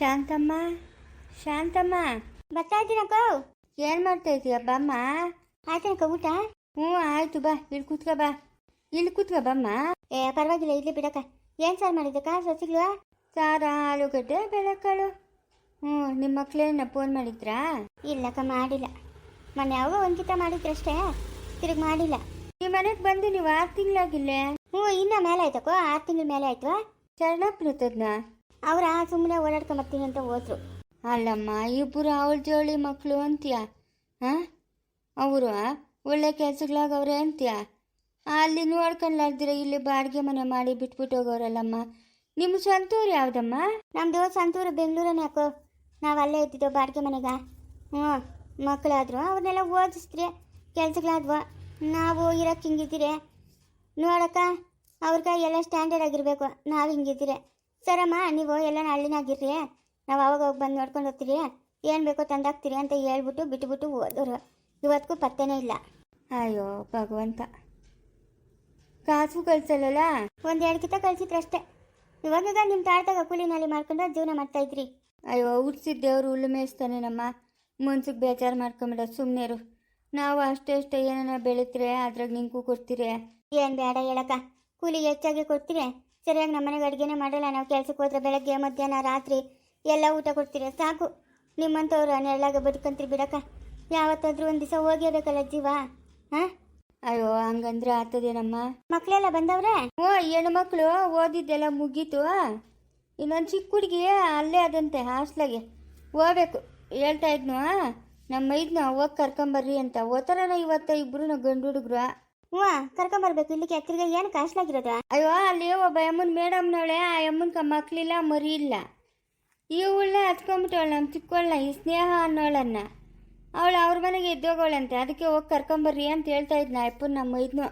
ಶಾಂತಮ್ಮ ಶಾಂತಮ್ಮ. ಬರ್ತಾ ಇದ್ದೀನಕ್ಕ ಏನು ಮಾಡ್ತಾ ಇದೀಯ ಬಮ್ಮ? ಆಯ್ತನಕ್ಕ ಊಟ? ಹ್ಞೂ, ಆಯ್ತು ಬಾ, ಇಲ್ಲಿ ಕೂತ್ಕೋ ಬಾ. ಇಲ್ಲಿ ಕೂತ್ಕೋ ಬಮ್ಮ. ಏ, ಪರವಾಗಿಲ್ಲ ಇಲ್ಲಿ ಬಿಡಕ್ಕ. ಏನ್ ಸಾರ್ ಮಾಡಿದ್ದಕ್ಕ ಸಸಿಗಳು? ಸಾರ, ಆಲೂಗಡ್ಡೆ, ಬೆಳೆಕಾಳು. ಹ್ಞೂ ನಿಮ್ಮ ಮಕ್ಕಳೇನ ಫೋನ್ ಮಾಡಿದ್ರಾ? ಇಲ್ಲಕ್ಕ, ಮಾಡಿಲ್ಲ. ಮೊನ್ನೆ ಯಾವಾಗ ಒಂದ್ಕಿತ ಮಾಡಿದ್ರಷ್ಟೇ. ತಿರುಗ್ ಮಾಡಿಲ್ಲ. ನಿಮ್ಮ ಮನೆಗೆ ಬಂದು ನೀವು ಆರು ತಿಂಗಳಾಗಿಲ್ಲ? ಹ್ಞೂ, ಇನ್ನ ಮೇಲೆ ಆಯ್ತಕ್ಕೋ ಆರು ತಿಂಗಳ ಮೇಲೆ ಆಯ್ತು ಶರಣಪ್ಪನತ್ತದ್ನ ಅವ್ರ ಸುಮ್ಮನೆ ಓಡಾಡ್ಕೊಂಬರ್ತೀನಿ ಅಂತ ಹೋದ್ರು. ಅಲ್ಲಮ್ಮ ಇಬ್ಬರು ಅವಳ ಜೋಳಿ ಮಕ್ಕಳು ಅಂತೀಯ? ಹಾಂ ಅವರು ಒಳ್ಳೆ ಕೆಲ್ಸಗಳಾಗವ್ರೆ ಅಂತೀಯ? ಅಲ್ಲಿ ನೋಡ್ಕೊಂಡ್ಲಾರ್ದಿರ ಇಲ್ಲಿ ಬಾಡಿಗೆ ಮನೆ ಮಾಡಿ ಬಿಟ್ಬಿಟ್ಟು ಹೋಗೋರಲ್ಲಮ್ಮ. ನಿಮ್ಮ ಸ್ವಂತ ಊರು ಯಾವ್ದಮ್ಮ? ನಮ್ದು ಸಂತೂರು ಬೆಂಗಳೂರನೇ ಯಾಕೋ ನಾವು ಅಲ್ಲೇ ಇದ್ದಿದ್ದೆವು ಬಾಡಿಗೆ ಮನೆಗ. ಹ್ಞೂ ಮಕ್ಕಳಾದ್ರು ಅವ್ರನ್ನೆಲ್ಲ ಓದಿಸ್ತ್ರಿ, ಕೆಲ್ಸಗಳಾದ್ವು. ನಾವು ಇರೋಕ್ಕೆ ಹಿಂಗಿದ್ದೀರಿ. ನೋಡಕ್ಕ, ಅವ್ರ ಕೈ ಎಲ್ಲ ಸ್ಟ್ಯಾಂಡರ್ಡ್ ಆಗಿರಬೇಕು. ನಾವು ಹಿಂಗಿದ್ದೀರಿ. ಸರಮ್ಮ ನೀವು ಎಲ್ಲ ಹಳ್ಳಿನಾಗಿರ್ರಿ. ನಾವು ಅವಾಗ ಹೋಗಿ ಬಂದು ನೋಡ್ಕೊಂಡು ಹೋಗ್ತೀರಿ. ಏನು ಬೇಕೋ ತಂದಾಕ್ತೀರಿ ಅಂತ ಹೇಳ್ಬಿಟ್ಟು ಬಿಟ್ಟುಬಿಟ್ಟು ಓದೋರು ಇವತ್ತಿಗೂ ಪತ್ತೆನೇ ಇಲ್ಲ. ಅಯ್ಯೋ ಭಗವಂತ. ಕಾಸು ಕಳ್ಸಲ್ಲ ಒಂದು ಎರಡು ಕಿತ ಕಳ್ಸಿದ್ರು ಅಷ್ಟೇ ಇವಾಗ ನಿಮ್ಮ ತಾಳ್ತಾಗ ಕೂಲಿನಲ್ಲಿ ಮಾಡ್ಕೊಂಡು ಜೀವನ ಮಾಡ್ತಾ ಇದ್ರಿ. ಅಯ್ಯೋ ಹುಡ್ಸಿದ ದೇವ್ರು ಹುಲ್ಲು ಮೇಯಿಸ್ತಾನೆ ನಮ್ಮ. ಮನ್ಸಿಗೆ ಬೇಜಾರು ಮಾಡ್ಕೊಂಬಿಡ ಸುಮ್ಮನೆರು ನಾವು ಅಷ್ಟೇ ಅಷ್ಟೇ ಏನಾರ ಬೆಳಿತೀರೆ ಅದ್ರಾಗ ನಿಂಗೂ ಕೊಡ್ತೀರಿ. ಏನು ಬೇಡ ಹೇಳಕ್ಕ. ಕೂಲಿಗೆ ಹೆಚ್ಚಾಗಿ ಕೊಡ್ತೀರಿ. ಸರಿಯಾಗಿ ನಮ್ಮನೆಗೆ ಅಡುಗೆನೇ ಮಾಡಲ್ಲ. ನಾವು ಕೆಲಸಕ್ಕೆ ಹೋದ್ರೆ ಬೆಳಗ್ಗೆ ಮಧ್ಯಾಹ್ನ ರಾತ್ರಿ ಎಲ್ಲ ಊಟ ಕೊಡ್ತೀರ? ಸಾಕು. ನಿಮ್ಮಂಥವ್ರು ನೆರಳಾಗ ಬದುಕಂತೀರಿ ಬಿಡಕ್ಕ. ಯಾವತ್ತಾದ್ರೂ ಒಂದು ದಿವಸ ಹೋಗಿರ್ಬೇಕಲ್ಲ ಜೀವ. ಹಾಂ? ಅಯ್ಯೋ ಹಂಗಂದ್ರೆ ಆಗ್ತದೇನಮ್ಮ ಮಕ್ಕಳೆಲ್ಲ ಬಂದವ್ರೆ? ಓ ಹೆಣ್ಣು ಮಕ್ಕಳು ಓದಿದ್ದೆಲ್ಲ ಮುಗೀತು. ಇನ್ನೊಂದು ಚಿಕ್ಕ ಹುಡುಗಿ ಅಲ್ಲೇ ಅದಂತೆ ಹಾಸ್ಟ್ಲಾಗೆ. ಹೋಗ್ಬೇಕು. ಹೇಳ್ತಾ ಇದ್ನು? ನಮ್ಮ ಮೈದ್ನ ಹೋಗಿ ಕರ್ಕೊಂಬರ್ರಿ ಅಂತ. ಓದ್ತಾರ ಇವತ್ತ ಇಬ್ರು ಗಂಡು ಹುಡುಗ್ರು. ಹ್ಞೂ ಕರ್ಕೊಂಬರ್ಬೇಕು ಇಲ್ಲಿ ತಿರ್ಗ ಏನು ಕಾಸ್ಲಾಗಿರೋದು ಅಯ್ಯೋ ಅಲ್ಲಿ ಒಬ್ಬ ಯಮ್ಮನ ಮೇಡಮ್ನವಳೆ ಆ ಯಮ್ಮನ್ಕ ಮಕ್ಕಳಿಲ್ಲ ಮರಿ ಇಲ್ಲ. ಇವಳನ್ನ ಹತ್ಕೊಂಬಿಟ್ಟವಳು ನಮ್ಮ ಚಿಕ್ಕವಳನ್ನ ಈ ಸ್ನೇಹ ಅನ್ನೋಳನ್ನ. ಅವಳು ಅವ್ರ ಮನೆಗೆ ಎದ್ದೋಗೋಳಂತೆ ಅದಕ್ಕೆ ಹೋಗಿ ಕರ್ಕೊಂಬರ್ರಿ ಅಂತ ಹೇಳ್ತಾ ಇದ್ನ ಅಪ್ಪನ ನಮ್ಮ ಇದ್ನು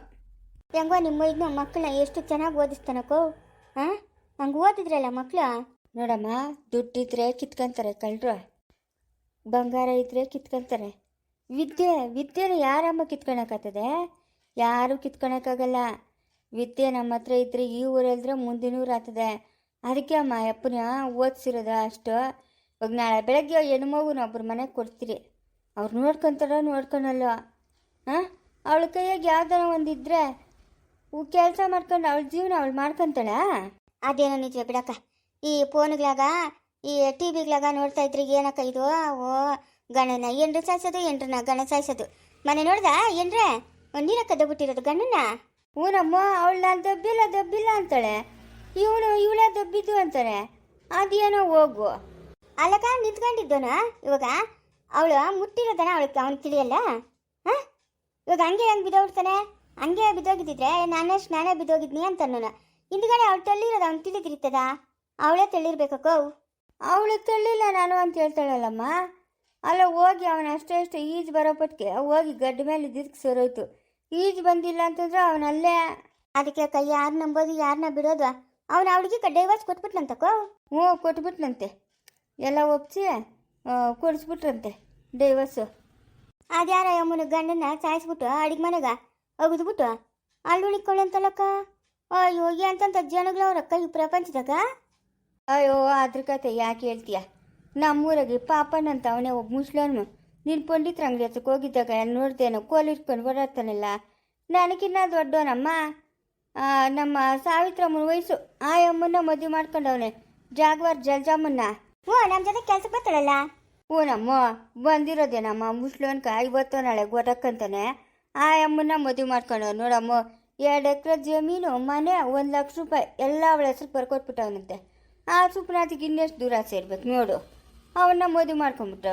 ಹೆಂಗೋ ನಿಮ್ಮ ಇದನ್ನ ಮಕ್ಕಳನ್ನ ಎಷ್ಟು ಚೆನ್ನಾಗಿ ಓದಿಸ್ತಾನಕ್ಕೋ? ಹಾಂ ಹಂಗೆ ಓದಿದ್ರಲ್ಲ ಮಕ್ಕಳು ನೋಡಮ್ಮ ದುಡ್ಡಿದ್ರೆ ಕಿತ್ಕೊಂತಾರೆ ಕಳ್ಳರು ಬಂಗಾರ ಇದ್ರೆ ಕಿತ್ಕೊಂತಾರೆ. ವಿದ್ಯೆ ವಿದ್ಯೆನ ಯಾರಮ್ಮ ಕಿತ್ಕೊಳಕ್ಕಾಗ್ತದೆ ಯಾರು ಕಿತ್ಕೊಳಕ್ಕಾಗಲ್ಲ. ವಿದ್ಯೆ ನಮ್ಮ ಹತ್ರ ಇದ್ರೆ ಈ ಊರಲ್ದ್ರೆ ಮುಂದಿನ ಊರು ಆಗ್ತದೆ. ಅದಕ್ಕೆ ಅಮ್ಮ ಅಪ್ಪನ ಓದಿಸಿರೋದು ಅಷ್ಟು. ಇವಾಗ ನಾಳೆ ಬೆಳಗ್ಗೆ ಹೆಣ್ಮಗುನ ಒಬ್ಬರು ಮನೆಗೆ ಕೊಡ್ತೀರಿ. ಅವ್ರು ನೋಡ್ಕೊಂತಾರ ನೋಡ್ಕೊಳಲ್ಲ. ಹಾಂ ಅವಳ ಕೈಯಾಗ ಯಾವ್ದಾರ ಒಂದಿದ್ರೆ ಕೆಲಸ ಮಾಡ್ಕೊಂಡು ಅವಳ ಜೀವನ ಅವಳು ಮಾಡ್ಕೊಂತಾಳ? ಅದೇನೋ ನಿಜ ಬಿಡಕ್ಕ. ಈ ಫೋನ್ಗಳಾಗ, ಈ ಟಿ ವಿಗಳಾಗ ನೋಡ್ತಾ ಇದ್ರಿ ಏನಕ್ಕ ಇದು? ಓ, ಗಣನ ಎಂಡ್ರು ಸಾಯಿಸೋದು ಎಂಡ್ರನ್ನ ಗಣ ಸಾಯಿಸೋದು. ಮನೆ ನೋಡ್ದಾ ಎಂಡ್ರೆ ನೀರಕ್ಕ ದಬ್ಬಿಟ್ಟಿರೋದು ಗಂಡನ? ಊನಮ್ಮ ಅವಳನ್ನ ನಾನು ದಬ್ಬಿಲ್ಲ ದಬ್ಬಿಲ್ಲ ಅಂತಾಳೆ. ಇವನು ಇವಳ ದಬ್ಬಿದ್ದು ಅಂತಾರೆ ಅದೇನೋ ಹೋಗು. ಅಲ್ಲಕ ನಿಂತ್ಕೊಂಡಿದ್ದೋನ? ಇವಾಗ ಅವಳು ಮುಟ್ಟಿರೋದನ ಅವಳಿಗೆ ಅವನು ತಿಳಿಯಲ್ಲ? ಹಾಂ? ಇವಾಗ ಹಂಗೆ ಹೆಂಗೆ ಬಿದ್ದೋಗ್ತಾನೆ? ಹಂಗೆ ಬಿದ್ದೋಗಿದ್ದಿದ್ರೆ ನಾನಷ್ಟು ನಾನೇ ಬಿದ್ದೋಗಿದ್ನಿ ಅಂತ ಅನ್ನೋಣ ಹಿಂದ್ಗಡೆ ಅವಳು ತಳ್ಳಿರೋದು ಅವ್ನು ತಿಳಿದಿರ್ತದ? ಅವಳೇ ತಳ್ಳಿರ್ಬೇಕಕ್ಕೋ ಅವಳು ತಳ್ಳಿಲ್ಲ ನಾನು ಅಂತ ಹೇಳ್ತಾಳಲ್ಲಮ್ಮ. ಅಲ್ಲ ಹೋಗಿ ಅವನ ಅಷ್ಟೇ ಅಷ್ಟೇ ಈಜು ಬರೋ ಪಟ್ಟಿಗೆ ಹೋಗಿ ಗಡ್ಡ ಮೇಲೆ ಇದ್ದಿದ್ದಕ್ಕೆ ಸರೋಯ್ತು. ಈಜು ಬಂದಿಲ್ಲ ಅಂತಂದ್ರೆ ಅವನಲ್ಲೇ ಅದಕ್ಕೆ ಕೈ ಯಾರು ನಂಬೋದು ಯಾರನ್ನ ಬಿಡೋದು? ಅವನು ಅವಳಿಗೆ ಡೈವರ್ಸ್ ಕೊಟ್ಬಿಟ್ನಂತಕ್ಕೋ ಹ್ಞೂ, ಕೊಟ್ಬಿಟ್ನಂತೆ. ಎಲ್ಲ ಒಪ್ಸಿ ಕೊಡಿಸ್ಬಿಟ್ರಂತೆ ಡೈವರ್ಸು ಅದ್ಯಾರ ಅಮ್ಮನ ಗಂಡನ ಸಾಯಿಸ್ಬಿಟ್ಟು ಅಡಿಗೆ ಮನೆಗ ಒಗದ್ಬಿಟ್ಟು ಅಲ್ಲಿ ಉಳಿಕೊಳ್ಳಂತಲ್ಲಕ್ಕ ಅಯ್ಯೋ ಅಂತಂತ ಜನಗಳವ್ರಕ್ಕ ಈ ಪ್ರಪಂಚದಾಗ? ಅಯ್ಯೋ ಅದ್ರ ಕತೆ ಯಾಕೆ ಹೇಳ್ತೀಯ? ನಮ್ಮೂರಾಗೆ ಪಾಪನಂತ ಅವನೇ ಒಬ್ಬ ಮುಸ್ಲನ್ನು ನೀನು ಪಂಡಿತ್ರ ಅಂಗಡಿ ಹತ್ರಕ್ಕೆ ಹೋಗಿದ್ದಾಗ ನೋಡ್ದೇನೋ ಕೋಲ್ ಇಟ್ಕೊಂಡು ಓಡಾಡ್ತಾನಲ್ಲ ನನಗಿನ್ನ ದೊಡ್ಡವನಮ್ಮ ನಮ್ಮ ಸಾವಿತ್ರಮ್ಮನ ವಯಸ್ಸು. ಆ ಅಮ್ಮನ್ನ ಮದುವೆ ಮಾಡ್ಕೊಂಡವನೆ, ಜಾಗ್ವಾರ್ ಜಲ್ಜಾಮನ್ನ ಹ್ಞೂ ನಮ್ಮ ಜೊತೆ ಕೆಲ್ಸಕ್ಕೆ ಬರ್ತಾಳಲ್ಲ? ಹ್ಞೂನಮ್ಮ ಬಂದಿರೋದೇನಮ್ಮ, ಮುಸ್ಲೋನ್ಕ ಐವತ್ತು ನಾಳೆ ಗೊರಕ್ಕಂತಾನೆ ಆ ಅಮ್ಮನ್ನ ಮದುವೆ ಮಾಡ್ಕೊಂಡವ್ ನೋಡಮ್ಮ. ಎರಡು ಎಕರೆ ಜಮೀನು, ಮನೆ, ಒಂದು ಲಕ್ಷ ರೂಪಾಯಿ, ಎಲ್ಲ ಅವಳ ಹೆಸರು ಬರ್ಕೊಟ್ಬಿಟ್ಟವನಂತೆ. ಆ ಸುಪ್ನಾಥಿಗೆ ಇನ್ನೆಷ್ಟು ದೂರ ಸೇರ್ಬೇಕು ನೋಡು. ಅವನ್ನ ಮದುವೆ ಮಾಡ್ಕೊಂಬಿಟ್ಟು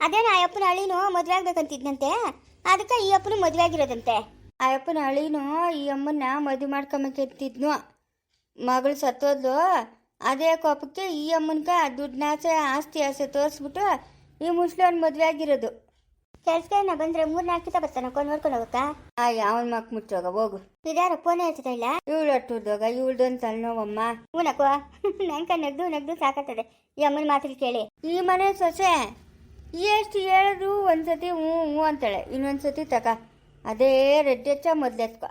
ಅದೇನ ನಾ ಅಪ್ಪನ ಅಳಿನು ಮದುವೆ ಆಗ್ಬೇಕಂತಿದ್ನಂತೆ. ಅದಕ್ಕೆ ಈ ಅಪ್ಪನು ಮದುವೆ ಆಗಿರೋದಂತೆ. ಆ ಅಪ್ಪನ ಅಳಿನು ಈ ಅಮ್ಮನ್ನ ಮದುವೆ ಮಾಡ್ಕೊಂಬೇಕಿತ್ತಿದ್ನು ಮಗಳು ಸತ್ತೋದ್ಲು. ಅದೇ ಕೋಪಕ್ಕೆ ಈ ಅಮ್ಮನ್ಕ ದುಡ್ಡಿನ ಆಸೆ ಆಸ್ತಿ ಆಸೆ ತೋರಿಸ್ಬಿಟ್ಟು ಈ ಮುಸ್ಲಿಮ್ ಮದುವೆ ಆಗಿರೋದು. ಕೆಲ್ಸಕ್ಕೆ ಬಂದ್ರೆ ಮೂರ್ ನಾಲ್ಕು ಕಿತ ಬರ್ತಾನ ನೋಡ್ಕೊಂಡು ಹೋಗಕ್ಕ? ಆಯ್ ಅವನ್ ಮಕ್ ಮುಚ್ಚೋಗ ಹೋಗು. ಇದಾರ ಫೋನ್ ಹೇಳ್ತಿದ್ದ ಇಲ್ಲ? ಇವಳು ಅಟ್ಟುರ್ದೋಗ ಇವಳ್ದೊಂದು ತಲೆನೋವಮ್ಮ. ಹೂನಕ್ಕೋ ನಂಗೆ ನಗ್ದು ನಗ್ದು ಸಾಕತ್ತದೆ ಈ ಅಮ್ಮನ ಮಾತಿಗೆ ಕೇಳಿ. ಈ ಮನೆ ಸೊಸೆ. ಎಷ್ಟು ಹೇಳಿದ್ರು ಒಂದ್ಸತಿ ಹ್ಞೂ ಹ್ಞೂ ಅಂತಾಳೆ. ಇನ್ನೊಂದ್ಸತಿ ತಕ. ಅದೇ ರೆಡ್ಡೆಚ್ಚ ಮೊದ್ಲೆತ್ಕ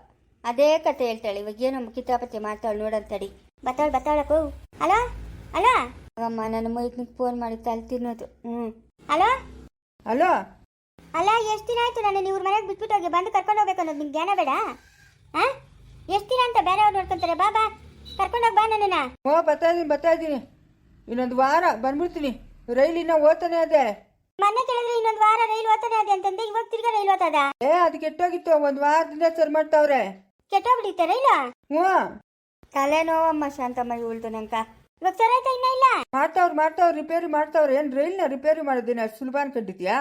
ಅದೇ ಕತೆ ಹೇಳ್ತಾಳೆ. ಇವಾಗ ಏನೋ ಕಿತಾಪತಿ ಮಾಡ್ತಾಳೆ ನೋಡಂತಡಿ ಬತ್ತಾಳ ಬತ್ತಾಳಕ್ಕೋ ಅಲೋ? ಅಲೋ? ಅಮ್ಮ ನನ್ನ ಮೈದ್ನಿಗೆ ಫೋನ್ ಮಾಡಿ ತಲೆ ತಿನ್ನೋದು. ಹ್ಞೂ. ಅಲೋ? ಅಲೋ? ಅಲ್ಲ ಎಷ್ಟು ದಿನ ಆಯ್ತು ನಾನು ಇವ್ರ ಮನೆಗೆ ಬಿಟ್ಬಿಟ್ಟು ಹೋಗಿ ಬಂದು ಕರ್ಕೊಂಡು ಹೋಗ್ಬೇಕು ಅನ್ನೋದು ನಿಮ್ಗೆ ಜ್ಞಾನ ಬೇಡ? ಹಾಂ ಎಷ್ಟು ದಿನ ಅಂತ ಬೇರೆಯವ್ರು ನೋಡ್ಕೊಂತಾರೆ. ಬಾ ಬಾ. ಕರ್ಕೊಂಡೋಗಿ ಬಾ ನನ್ನನ್ನ. ಹ್ಞೂ ಬರ್ತಾ ಇದ್ದೀನಿ ಬರ್ತಾ ಇದ್ದೀನಿ ಇನ್ನೊಂದು ವಾರ ಬಂದ್ಬಿಡ್ತೀನಿ. ರೈಲಿನ ಓದ್ತಾನೆ ಅದೇ ಮೊನ್ನೆ ಕೇಳಿದ್ರೆ ಇನ್ನೊಂದು ವಾರ ರೈಲು ಓದ್ತಾನೆ ಅದೇ ಅಂತಂದೆ ಇವಾಗ ತಿರ್ಗಾ ರೈಲು ಓದ್ತದ? ಏ ಅದು ಕೆಟ್ಟೋಗಿತ್ತು ಒಂದು ವಾರದಿಂದ ಸರ್ ಮಾಡ್ತಾವ್ರೆ. ಕೆಟ್ಟೋಗ್ಬಿಟ್ಟಿತ್ತ ರೈಲು? ಹ್ಞೂ. ತಲೆನೋವಮ್ಮ ಶಾಂತಮ್ಮ ಇವಳ್ದು ನಂಕ ಇವಾಗ ಸರ್ ಆಯ್ತಾ ಇನ್ನ ಇಲ್ಲ? ಮಾಡ್ತಾವ್ರು ಮಾಡ್ತಾವ್ರು ರಿಪೇರಿ ಮಾಡ್ತಾವ್ರೆ. ಏನು ರೈಲ್ನ ರಿಪೇರಿ ಮಾಡೋದೇನ? ಸುಲಭ ಅನ್ಕೊಂಡಿದ್ಯಾ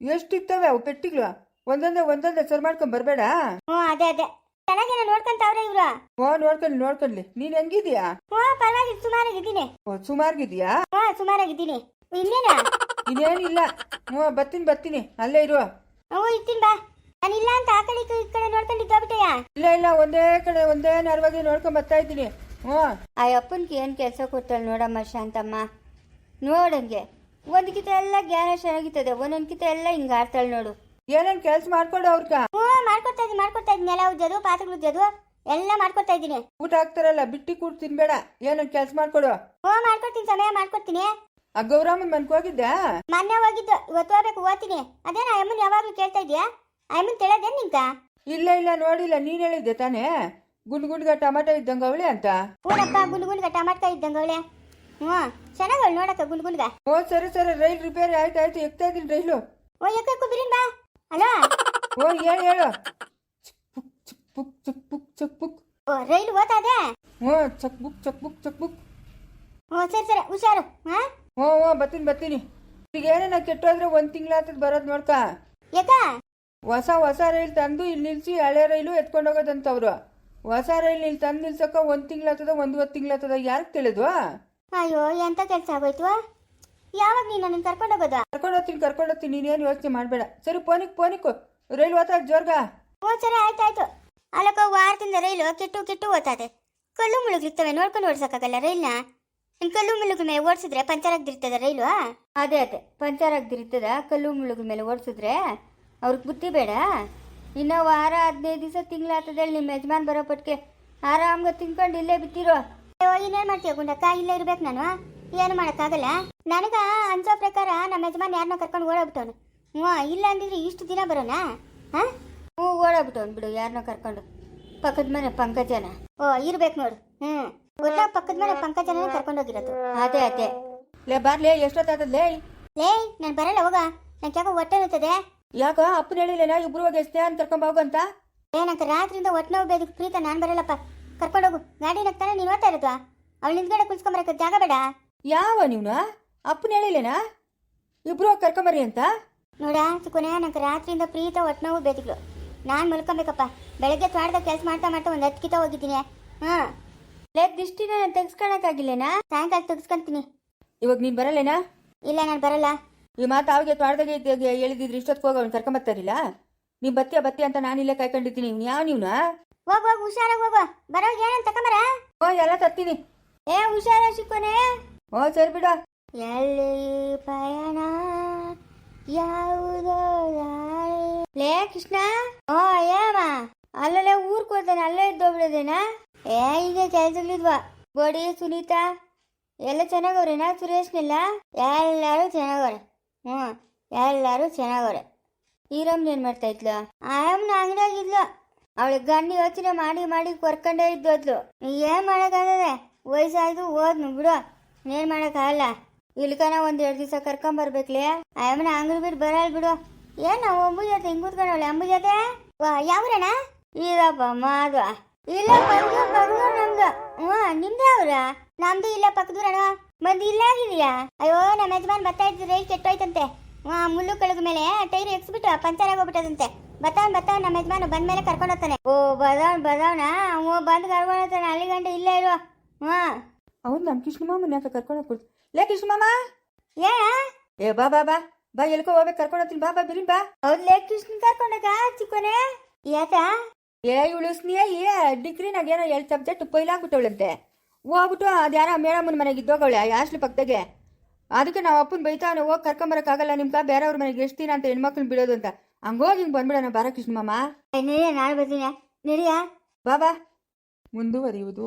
ಎಷ್ಟು ಇರ್ತವೆ ಅವು ಪೆಟ್ಟಿಗಳು? ಒಂದೊಂದೇ ಒಂದೊಂದೇ ಸರ್ ಮಾಡ್ಕೊಂಡ್ ಬರಬೇಡ. ಹ್ಞೂ ಅದೇ ಅದೇ. ಚೆನ್ನಾಗೇನ ನೋಡ್ಕೊಂತಾವ್ರೆ ಇವ್ರು? ಹ್ಞೂ ನೋಡ್ಕೊಳ್ಳಿ ನೋಡ್ಕೊಳ್ಳಿ ನೀನು ಹೆಂಗಿದ್ಯಾ? ಹ್ಞೂ ಪರವಾಗಿಲ್ಲ ಸುಮಾರಾಗಿದ್ದೀನಿ. ಓ ಸುಮಾರ್ಗಿದ್ಯಾ ಹ್ಞೂ ಸುಮಾರಾಗಿದ್ದೀನಿ. ಇನ್ನೇನ? ಇನ್ನೇನಿಲ್ಲ ಹ್ಞೂ ಬರ್ತೀನಿ ಬರ್ತೀನಿ. ಅಲ್ಲೇ ಇರು. ಹ್ಞೂ ಇರ್ತೀನಿ ಬಾ. ನಾನು ಇಲ್ಲ ಅಂತ ಆ ಕಡೆ ಈ ಕಡೆ- ನೋಡ್ಕೊಂಡು ಕಡೆ ಇಲ್ಲ ಇಲ್ಲ ಒಂದೇ ಕಡೆ ಒಂದೇ ನರ್ವಾಗಿ ನೋಡ್ಕೊಂಡ್ ಬರ್ತಾ ಇದ್ದೀನಿ. ಹ್ಞೂ. ಆ ಅಪ್ಪನ್ಗೆ ಏನು ಕೆಲಸ ಕೊಡ್ತಾಳೆ ನೋಡಮ್ಮ ಶಾಂತಮ್ಮ? ನೋಡಂಗೆ. ಒಂದ್ಕಿತ ಎಲ್ಲ ಜ್ಞಾನ ಚೆನ್ನಾಗಿತ್ತದೆ ಒಂದೊಂದ್ ಕಿತ ಎಲ್ಲ ಹಿಂಗೆ ಆಡ್ತಾಳೆ ನೋಡು. ಏನೇನು ಕೆಲಸ ಮಾಡ್ಕೊಡು ಅವ್ರಕ ಹ್ಞೂ ಮಾಡ್ಕೊಡ್ತಾ ಇದ್ದೀನಿ ಮಾಡ್ಕೊಡ್ತಾ ಇದ್ದೀನಿ. ನೆಲ ಉಜ್ಜೋದು ಪಾತ್ರೆ ಉಜ್ಜೋದು ಎಲ್ಲ ಮಾಡ್ಕೊಡ್ತಾ ಇದ್ದೀನಿ. ಊಟ ಹಾಕ್ತಾರಲ್ಲ ಬಿಟ್ಟಿ ಕೂಡ್ ತಿನ್ಬೇಡ. ಏನೋ ಕೆಲಸ ಮಾಡ್ಕೊಡು? ಹ್ಞೂ ಮಾಡ್ಕೊಡ್ತೀನಿ ಸಮಯ ಮಾಡ್ಕೊಡ್ತೀನಿ. ಆ ಗೌರಮ್ಮನ ಮನ್ಕ್ ಹೋಗಿದ್ದೆ ಮೊನ್ನೆ ಹೋಗಿದ್ದು ಇವತ್ತು ಹೋಗ್ಬೇಕು ಓದ್ತೀನಿ. ಅದೇನ ಅಮ್ಮನ್ ಯಾವಾಗ್ಲೂ ಕೇಳ್ತಾ ಇದೀಯಾ? ಅಮ್ಮನ್ ತಿಳಿದೇನ್ ನಿಂತ? ಇಲ್ಲ ಇಲ್ಲ ನೋಡಿಲ್ಲ ನೀನ್ ಹೇಳಿದ್ದೆ ತಾನೇ. ಗುಂಡ್ ಗುಂಡ್ಗ ಟಮಾಟೊ ಇದ್ದಂಗ ಅವಳೆ ಅಂತ. ಊರಪ್ಪ ಗುಂಡ್ ಗುಂಡ್ಗ ಟಮಾಟ್ಕ ಇದ್ದಂಗ ಅವಳೆ. ಹ್ಞೂ ಚೆನ್ನಾಗವಳು ನೋಡಕ್ಕ ಗುಂಡ್ ಗುಂಡ್ಗ ಓ ಸರಿ ಸರಿ ರೈಲ್ ರಿಪೇರಿ ಆಯ್ತು ಆಯ್ತು ಎಕ್ತಾ ಇದ್ದೀನಿ ರೈಲು. ಓ ಎಕ್ಕೂ ಕುಬಿರಿನ್ ಬಾ. ಅಲೋ? ಓ ಹೇಳು ಹೇಳು. ಚಕ್ ಪುಕ್ ಚಕ್ ಪುಕ್ ಚಕ್ ಪುಕ್ ಓ ರೈಲು ಓತಾದೆ ಹ್ಞೂ ಚಕ್ ಬುಕ್ ಚಕ್ ಬುಕ್ ಚಕ್ ಬುಕ್ ಓ ಸರಿ ಸರಿ ಹುಷಾರು. ಹಾ? ಹ್ಞೂ ಹ್ಞೂ ಬರ್ತೀನಿ ಬರ್ತೀನಿ. ಈಗ ಏನೇನ ಕೆಟ್ಟೋದ್ರೆ ಒಂದು ತಿಂಗಳಾತದ ಬರೋದು ನೋಡ್ಕ. ಯಾಕ? ಹೊಸ ಹೊಸ ರೈಲ್ ತಂದು ಇಲ್ಲಿ ನಿಲ್ಸಿ ಹಳೆ ರೈಲು ಎತ್ಕೊಂಡು ಹೋಗೋದಂತವ್ರು ಹೊಸ ರೈಲ್ ಇಲ್ಲಿ ತಂದು ನಿಲ್ಸಕ್ಕ ಒಂದು ಒಂದ್ ಒತ್ತ ತಿಂಗಳಾತದ ಯಾರಿಗೆ ತಿಳಿದ್ವಾ? ಅಯ್ಯೋ ಎಂತ ಕೆಲಸ ಆಗೋಯ್ತು? ಯಾವಾಗ ನೀನು ನನ್ನ ಕರ್ಕೊಂಡು ಹೋಗೋದ? ಕರ್ಕೊಂಡು ಹೋಗ್ತೀನಿ ಕರ್ಕೊಂಡು ಹೋಗ್ತೀನಿ ನೀನೇನು ಯೋಚನೆ ಮಾಡಬೇಡ. ಸರಿ ಪೋನಿಕ್ ಫೋನಿಕ್ಕು ರೈಲ್ ಓದ್ತಾ ಜೋರ್ಗ. ಓ ಸರಿ ಆಯ್ತಾಯ್ತು ಅಲ್ಲಕ್ಕ ವಾರದಿಂದ ರೈಲು ಕೆಟ್ಟು ಕೆಟ್ಟು ಓದ್ತಾದೆ. ಕಲ್ಲು ಮುಳುಗಿರ್ತವೆ ನೋಡ್ಕೊಂಡು ಓಡ್ಸಕ್ಕಾಗಲ್ಲ ರೈಲ್ನ? ಕಲ್ಲು ಮುಳುಗು ಮೇಲೆ ಓಡಿಸಿದ್ರೆ ಪಂಚರ್ ಆಗ್ದಿರ್ತದ ರೈಲು ಅದೇ ಅದೇ. ಪಂಚರ್ ಆಗ್ದಿರ್ತದ ಕಲ್ಲು ಮುಳುಗು ಮೇಲೆ ಓಡಿಸಿದ್ರೆ ಅವ್ರಿಗೆ ಬುದ್ಧಿ ಬೇಡ. ಇನ್ನೂ ವಾರ ಹದಿನೈದು ದಿವಸ ತಿಂಗಳಾಗ್ತದೆ ನಿಮ್ಮ ಯಜಮಾನ್ ಬರೋ ಪಟ್ಟಿಗೆ ಆರಾಮ್ಗೆ ತಿನ್ಕೊಂಡು ಇಲ್ಲೇ ಬಿತ್ತಿರೋ ಇನ್ನೇನ್ ಮಾಡ್ತೀಯ ಗುಂಡಕ್ಕ? ಇಲ್ಲೇ ಇರ್ಬೇಕು ನಾನು. ಏನು ಮಾಡೋಕ್ಕಾಗಲ್ಲ? ನನಗೆ ಅನ್ಸೋ ಪ್ರಕಾರ ನಮ್ಮ ಯಜಮಾನ್ ಯಾರನ್ನೋ ಕರ್ಕೊಂಡು ಓಡೋಗ್ಬಿಟ್ಟವನು. ಹ್ಞೂ ಇಲ್ಲ ಅಂದಿದ್ರೆ ಇಷ್ಟು ದಿನ ಬರೋಣ ಹಾಂ? ಹ್ಞೂ ಓಡೋಗ್ಬಿಟ್ಟವನು ಬಿಡು ಯಾರನ್ನೋ ಕರ್ಕೊಂಡು. ಪಕ್ಕದ ಮನೆ ಪಂಕಜನ. ಓ ಇರ್ಬೇಕು ನೋಡು. ಹ್ಞೂ ಒಟ್ಟ ಪಕ್ಕದ ಮನೆ ಪಂಕಜನ ಕರ್ಕೊಂಡು ಹೋಗಿರೋದು. ಅದೇ ಅದೇ. ಲೇ ಬಾರ್ಲೇ ಎಷ್ಟೊತ್ತಾತದ ಲೇ? ಲೇ ನಾನು ಬರಲ್ಲ ಹೋಗ. ನಂಗೆ ಯಾಕೋ ಹೊಟ್ಟೆ ಇರ್ತದೆ ಯಾಕ ಅಪ್ಪನ ಹೇಳಿಲ್ಲ ಇಬ್ರು ಹೋಗಿ ಎಷ್ಟೇ ಅಂತ ಕರ್ಕೊಂಡ್ ಹೋಗು ಅಂತ? ಏ ನಂಗೆ ರಾತ್ರಿಯಿಂದ ಹೊಟ್ಟೆ ನೋವು ಬೇದಕ್ಕೆ ಪ್ರೀತ ನಾನು ಬರಲ್ಲಪ್ಪ. ಕರ್ಕೊಂಡು ಹೋಗು. ಗಾಡಿ ನಗ್ತಾನೆ ನೀನು ಓದ್ತಾ ಇರೋದು? ಅವಳು ನಿಂತ್ಗಡೆ ಕುಲ್ಸ್ಕೊಂಬರಕ್ಕೆ ಜಾಗ ಬೇಡ. ಯಾವ ನೀವ್ನ? ಅಪ್ಪನ ಹೇಳಿಲ್ಲೇನ? ಇಬ್ರು ಹೋಗಿ ಕರ್ಕೊಂಬರಿ ಅಂತ? ನೋಡ ಸುಕುನೆ ನಂಗೆ ರಾತ್ರಿಯಿಂದ ಪ್ರೀತ ಹೊಟ್ಟೆ ನೋವು ನಾನು ಮಲ್ಕೊಬೇಕಪ್ಪ. ಬೆಳಗ್ಗೆ ತ್ವಾಡ್ದಾಗ ಕೆಲಸ ಮಾಡ್ತಾ ಮಾಡ್ತಾ ಒಂದು ಹತ್ತು ಕಿತ ಹೋಗಿದ್ದೀನಿ. ಹಾಂ ಲೇ ದಿಷ್ಟಿನ ತೆಗ್ಸ್ಕೊಳಕ್ಕಾಗಿಲ್ಲೇನಾ? ಸಾಯಂಕಾಲ ತೆಗ್ಸ್ಕೊಂತೀನಿ. ಇವಾಗ ನೀನ್ ಬರಲ್ಲೇನಾ? ಇಲ್ಲ ನಾನು ಬರಲ್ಲ. ಈ ಮಾತು ಅವ್ರಿಗೆ ತ್ವಾಡ್ದಾಗ ಹೇಳಿದಿದ್ರೆ ಇಷ್ಟೊತ್ತಿಗೆ ಹೋಗಿ ಅವ್ನು ಕರ್ಕೊಂಬರ್ತಾರಿಲ್ಲ ನೀ ಬತ್ತಿಯ ಬತ್ತಿ ಅಂತ ನಾನಿಲ್ಲೇ ಕಾಯ್ಕೊಂಡಿದ್ದೀನಿ. ಇವ್ನು ಯಾವ ನೀವ್ನ? ಹೋಗ್ ಹೋಗ ಹುಷಾರಾಗಿ ಹೋಗು. ಬರೋವಾಗ ಏನಂತ ತಕೊಂಬರ? ಓ ಎಲ್ಲ ತರ್ತೀನಿ. ಏ ಹುಷಾರ ಸಿಕ್ಕೋನೆ? ಓ ಸರಿ ಬಿಡ. ಎಲ್ಲಿ ಪಯಣ? ಯಾವುದೋ ಲೇ ಕೃಷ್ಣ. ಓ ಏಮ ಅಲ್ಲಲ್ಲೇ ಊರ್ಕೋತಾನೆ ಅಲ್ಲೇ ಅಲ್ಲೇ ಇದ್ದೋಗ್ಬಿಡೋದೇನಾ? ಏ, ಈಗ ಕೆಲ್ಸಗಳಿದ್ವಾ ಗೋಡಿ, ಸುನೀತಾ? ಎಲ್ಲ ಚೆನ್ನಾಗವ್ರೇನಾ ಸುರೇಶ್ನೆಲ್ಲ? ಎಲ್ಲರೂ ಚೆನ್ನಾಗವ್ರೆ. ಹ್ಞೂ, ಎಲ್ಲರೂ ಚೆನ್ನಾಗವ್ರೆ. ಈರಮ್ಮನ ಏನು ಮಾಡ್ತಾ ಇದ್ಲು? ಆಯಮ್ಮನ ಅಂಗಡಿಯಾಗಿದ್ಲು ಅವಳಿಗೆ ಗಂಡಿ ಯೋಚನೆ ಮಾಡಿ ಮಾಡಿ ಕೊರ್ಕೊಂಡೇ ಇದ್ದೋದ್ಲು ಏನ್ ಮಾಡೋಕ್ಕಾಗದೆ? ವಯಸ್ಸಾಯ್ತು, ಓದ್ನು, ಬಿಡು. ಏನ್ ಮಾಡೋಕ್ಕಾಗಲ್ಲ. ಇಲ್ಕನ ಒಂದು ಎರಡು ದಿವಸ ಕರ್ಕೊಂಬರ್ಬೇಕ್ಲೇ ಆಯಮ್ಮನ ಅಂಗಡಿ ಬಿಟ್ಟು ಬರಲ್ಲ ಬಿಡು. ಏನು ನಾವು ಅಂಬು ಜೊತೆ ಹಿಂಗೆ ಕೂತ್ಕೊಂಡವಳೆ ಅಂಬು ಜೊತೆ ವಾ ಯಾವ್ರಣ ಈರಪ್ಪ, ಮಾಧವ. ಇಲ್ಲ ಪಕ್ಕದ ಪಕ್ಕದ ನಮ್ದು ಹ್ಞೂ ನಿಮ್ದು ಅವ್ರ? ನಮ್ದು ಇಲ್ಲ ಪಕ್ಕದೂರಣ ಬಂದು ಇಲ್ಲ ಆಗಿದೆಯಾ ಅಯ್ಯೋ ನಮ್ಮ ಯಜಮಾನ್ ಬರ್ತಾ ಇದ್ದು ರೈಲ್ ಕೆಟ್ಟೋಯ್ತಂತೆ. ಹ್ಞೂ ಮುಳ್ಳು ಕಳಗ ಮೇಲೆ ಟೈರ್ ಎಕ್ಸ್ಬಿಟ್ಟು ಪಂಚರ್ ಆಗೋಗ್ಬಿಟ್ಟದಂತೆ. ಬತ್ತವನ್ ಬತ್ತಾವನ್ ನಮ್ಮ ಯಜಮಾನ್ ಬಂದ ಮೇಲೆ ಕರ್ಕೊಂಡು ಹೋಗ್ತಾನೆ. ಓ ಬದವನ್ ಬದವನ? ಅವ ಬಂದು ಕರ್ಕೊಂಡೋಗ್ತಾನೆ ಅಲ್ಲಿ ಗಂಟೆ ಇಲ್ಲೇ ಇರುವ ಹ್ಞೂ. ಅವ್ನು ನಮ್ಮ ಯಾಕೆ ಕರ್ಕೊಂಡು ಹೋಗ್ಬಿಡ್ತು ಲೇ ಕೃಷ್ಣಮಾಮ ಏನ ಏ ಬಾ ಬಾ ಬಾ. ಬಾ ಎಲ್ಕೋ ಹೋಗ್ಬೇಕು ಕರ್ಕೊಂಡು ಹೋಗ್ತೀನಿ. ಬಾ ಬಾ ಬಿರಿನ್ ಬಾ. ಹೌದು ಲೇ ಕೃಷ್ಣ ಕರ್ಕೊಂಡಾಗ ಚಿಕ್ಕೋನೆ? ಯಾಕ? ಏ ಇವಳು ಸ್ನೇಹ ಡಿಗ್ರಿ ಡಿಗ್ರಿನಾಗ ಏನೋ ಎರಡು ಸಬ್ಜೆಕ್ಟ್ ಪೈಲಾಗ್ಬಿಟ್ಟವಳಂತೆ ಹೋಗ್ಬಿಟ್ಟು ಅದ್ಯಾರ ಮೇಡಮ್ಮನ ಮನೆಗೆ ಇದ್ದೋಗವಳೆ ಹಾಸ್ಟ್ಲ್ ಪಕ್ಕದಾಗೆ ಅದಕ್ಕೆ ನಾವು ಅಪ್ಪನ ಬೈತಾವನೆ ಹೋಗಿ ಕರ್ಕೊಂಬರಕ್ಕಾಗಲ್ಲ ನಿಮ್ಗೆ ಬೇರೆಯವ್ರ ಮನೆಗೆ ಎಷ್ಟು ದಿನ ಅಂತ ಹೆಣ್ಮಕ್ಳನ್ನ ಬಿಡೋದು ಅಂತ. ಹಂಗೋಗಿ ಹಿಂಗೆ ಬಂದ್ಬಿಡೋಣ ಬಾರ ಕೃಷ್ಣಮ್ಮ ನಡಿಯ ನಾಳೆ ಬರ್ತೀನಿ. ನಡಿಯ ಬಾ ಬಾ. ಮುಂದುವರಿಯುವುದು.